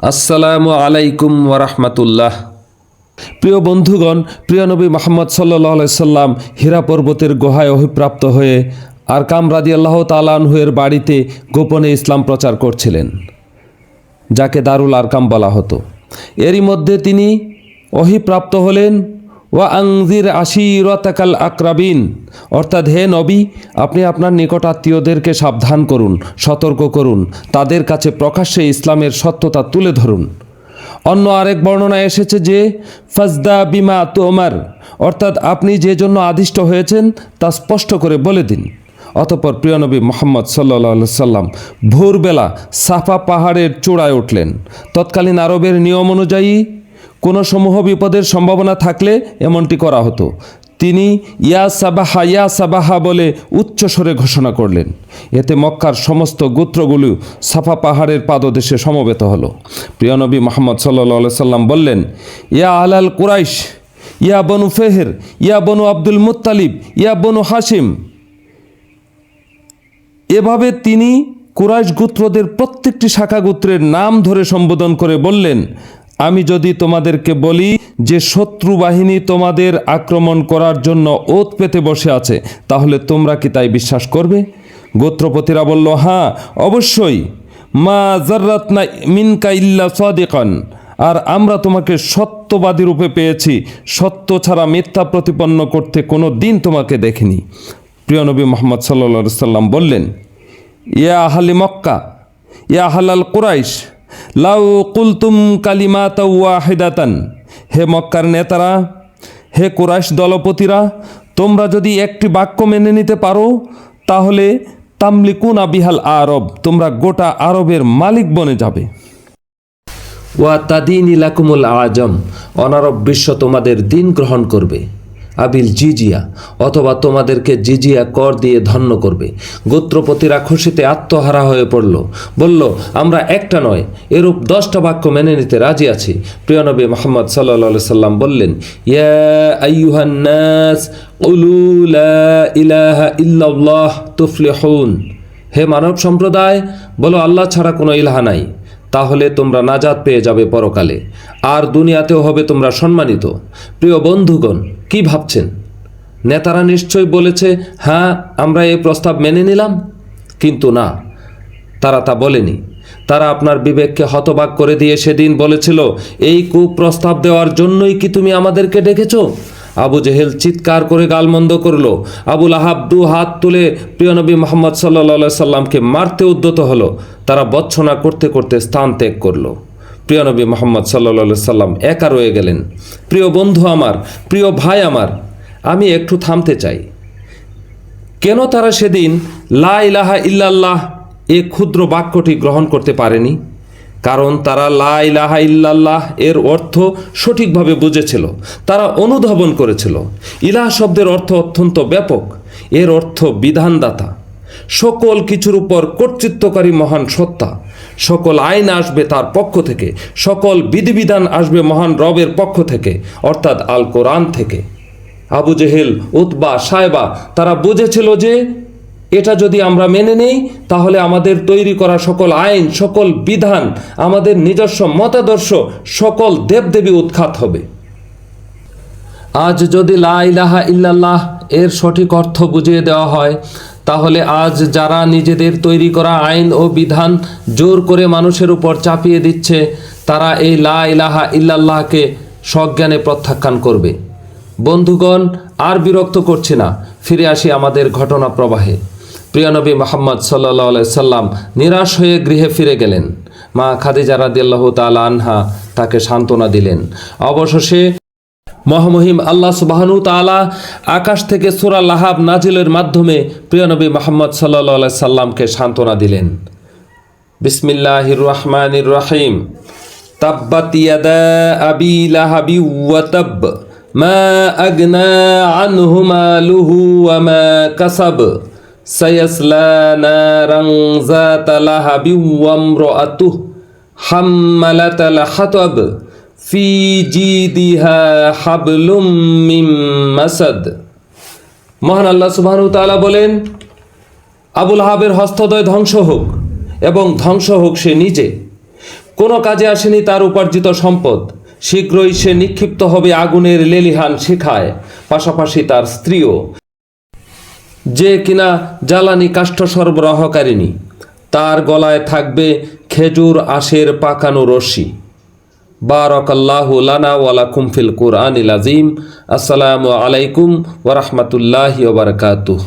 আসসালামু আলাইকুম ওরহমতুল্লাহ প্রিয় বন্ধুগণ, প্রিয় নবী মোহাম্মদ সাল্লাহ সাল্লাম হীরা পর্বতের গুহায় অভিপ্রাপ্ত হয়ে আরকাম রাজি আল্লাহ তালানহুয়ের বাড়িতে গোপনে ইসলাম প্রচার করছিলেন, যাকে দারুল আরকাম বলা হতো। এরই মধ্যে তিনি অহিপ্রাপ্ত হলেন ওয়া আংজির আশিরতাকাল আকরাবিন। অর্থাৎ হে নবী, আপনি আপনার নিকট আত্মীয়দেরকে সাবধান করুন, সতর্ক করুন, তাদের কাছে প্রকাশ্যে ইসলামের সত্যতা তুলে ধরুন। অন্য আরেক বর্ণনায় এসেছে যে, ফাজদা বিমা তোমার অর্থাৎ আপনি যে জন্য আদিষ্ট হয়েছেন, তা স্পষ্ট করে বলে দিন। অতপর প্রিয়নবী মোহাম্মদ সাল্লা সাল্লাম ভোরবেলা সাফা পাহাড়ের চূড়ায় উঠলেন। তৎকালীন আরবের নিয়ম অনুযায়ী কোনো সমূহ বিপদের সম্ভাবনা থাকলে এমনটি করা হতো। তিনি ইয়া সাবাহা ইয়া সাবাহা বলে উচ্চস্বরে ঘোষণা করলেন। এতে মক্কার সমস্ত গোত্রগুলো সাফা পাহাড়ের পাদদেশে সমবেত হলো। প্রিয়নবী মোহাম্মদ সাল্লা সাল্লাম বললেন, ইয়া আলাল কুরাইশ, ইয়া বনু ফেহের, ইয়া বনু আব্দুল মুত্তালিব, ইয়া বনু হাসিম এভাবে তিনি কুরাইশ গোত্রদের প্রত্যেকটি শাখা গোত্রের নাম ধরে সম্বোধন করে বললেন আমি যদি তোমাদেরকে বলি যে শত্রু বাহিনী তোমাদের আক্রমণ করার জন্য ওত পেতে বসে আছে, তাহলে তোমরা কি তাই বিশ্বাস করবে? গোত্রপতিরা বলল হ্যাঁ অবশ্যই। মা জার্রাতনা মিনকা ইল্লা সাদিকান। আর আমরা তোমাকে সত্যবাদী রূপে পেয়েছি। সত্য ছাড়া মিথ্যা প্রতিপন্ন করতে কোনো দিন তোমাকে দেখিনি। প্রিয় নবী মোহাম্মদ সাল্লা সাল্লাম বললেন, ইয়া আহালি মক্কা, ইয়া হালাল কুরাইশ লাউ কুলতুম কালিমাতা ওয়াহিদাতান। হে মক্কার নেতারা, হে কুরাইশ দলপতিরা, তোমরা যদি একটি বাক্য মেনে নিতে পারো, তাহলে তামলিকুনা বিহাল আরব, তোমরা গোটা আরবের মালিক বনে যাবে। ওয়া তাদিন ইলাকুমুল আজম, অনারব বিশ্ব তোমাদের দিন গ্রহণ করবে। আবিল জিজিয়া অথবা তোমাদেরকে জিজিয়া কর দিয়ে ধন্য করবে। গোত্রপতিরা খুশিতে আত্মহারা হয়ে পড়ল। বলল, আমরা একটা নয়, এরূপ দশটা বাক্য মেনে নিতে রাজি আছি। প্রিয়নবী মোহাম্মদ সাল্লা সাল্লাম বললেন, ইয়া ইলাহা হে মানব সম্প্রদায়, বলো, আল্লাহ ছাড়া কোনো ইলাহা নাই। তাহলে তোমরা নাজাত পেয়ে যাবে পরকালে। আর দুনিয়াতেও হবে তোমরা সম্মানিত। প্রিয় বন্ধুগণ, কি ভাবছেন? নেতারা নিশ্চয় বলেছে হ্যাঁ আমরা এই প্রস্তাব মেনে নিলাম। কিন্তু না, তারা তা বলেনি। তারা আপনার বিবেককে হতবাক করে দিয়ে সেদিন বলেছিল, এই কুপ্রস্তাব দেওয়ার জন্যই কি তুমি আমাদেরকে ডেকেছো? আবু জেহেল চিৎকার করে গালমন্দ করল। আবুল আহাব দু হাত তুলে প্রিয়নবী মোহাম্মদ সাল্লা সাল্লামকে মারতে উদ্যত হলো। তারা বচ্ছনা করতে করতে স্থান ত্যাগ করল। প্রিয়নবী মোহাম্মদ সাল্লা সাল্লাম একা রয়ে গেলেন। প্রিয় বন্ধু আমার, প্রিয় ভাই আমার, আমি একটু থামতে চাই। কেন তারা সেদিন লা ইলাহা ইল্লাল্লাহ এ ক্ষুদ্র বাক্যটি গ্রহণ করতে পারেনি? কারণ তারা লা ইলাহা ইল্লাল্লাহ এর অর্থ সঠিকভাবে বুঝেছিল, তারা অনুধাবন করেছিল। ইলাহ শব্দের অর্থ অত্যন্ত ব্যাপক, এর অর্থ বিধানদাতা। সকল কিছুর উপর কর্তৃত্বকারী মহান সত্তা, সকল আইন আসবে তার পক্ষ থেকে, সকল বিধিবিধান আসবে মহান রবের পক্ষ থেকে, অর্থাৎ আল কোরআন থেকে। আবু জেহেল, উতবা, সায়বা, তারা বুঝেছিল যে এটা যদি আমরা মেনে নেই, তাহলে আমাদের তৈরি করা সকল আইন, সকল বিধান, আমাদের নিজস্ব মতাদর্শ, সকল দেবদেবী উৎখাত হবে। আজ যদি লা ইলাহা ইল্লাল্লাহ এর সঠিক অর্থ বুঝিয়ে দেওয়া হয়, তাহলে আজ যারা নিজেদের তৈরি করা আইন ও বিধান জোর করে মানুষের উপর চাপিয়ে দিচ্ছে, তারা এই লা ইলাহা ইল্লাল্লাহকে সজ্ঞানে প্রত্যাখ্যান করবে। বন্ধুগণ, আর বিরক্ত করছি না, ফিরে আসি আমাদের ঘটনা প্রবাহে। প্রিয়নবী মোহাম্মদ সাল্লা সাল্লাম নিরাশ হয়ে গৃহে ফিরে গেলেন। মা খাদিজা রাদিয়াল্লাহু তাআলা আনহা তাকে সান্ত্বনা দিলেন। অবশেষে মহামহিম আল্লাহ সুবাহানু তাআলা আকাশ থেকে সুরা লাহাব নাজিলের মাধ্যমে প্রিয়নবী মোহাম্মদ সাল্লা সাল্লামকে সান্ত্বনা দিলেন। বিসমিল্লাহির রহমানির রহিম। তাব্বাত ইয়াদা আবি লাহাবি ওয়া তাব। মা আগনা আনহু মালুহু ওয়া কাসাব। মহান আল্লাহ বলেন, আবুল হাবের হস্তদয় ধ্বংস হোক এবং ধ্বংস হোক সে নিজে। কোনো কাজে আসেনি তার উপার্জিত সম্পদ। শীঘ্রই সে নিক্ষিপ্ত হবে আগুনের লেলিহান শিখায়, পাশাপাশি তার স্ত্রীও। যে কিনা জ্বালানি কাষ্ঠ সরবরাহকারিণী, তার গলায় থাকবে খেজুর, আশের, পাকানো রশি। বারকাল্লাহু লানা ওয়ালা কুমফিল কুরআন আজিম আসসালামু আলাইকুম ওরহমতুল্লাহি ওবরকাতুহ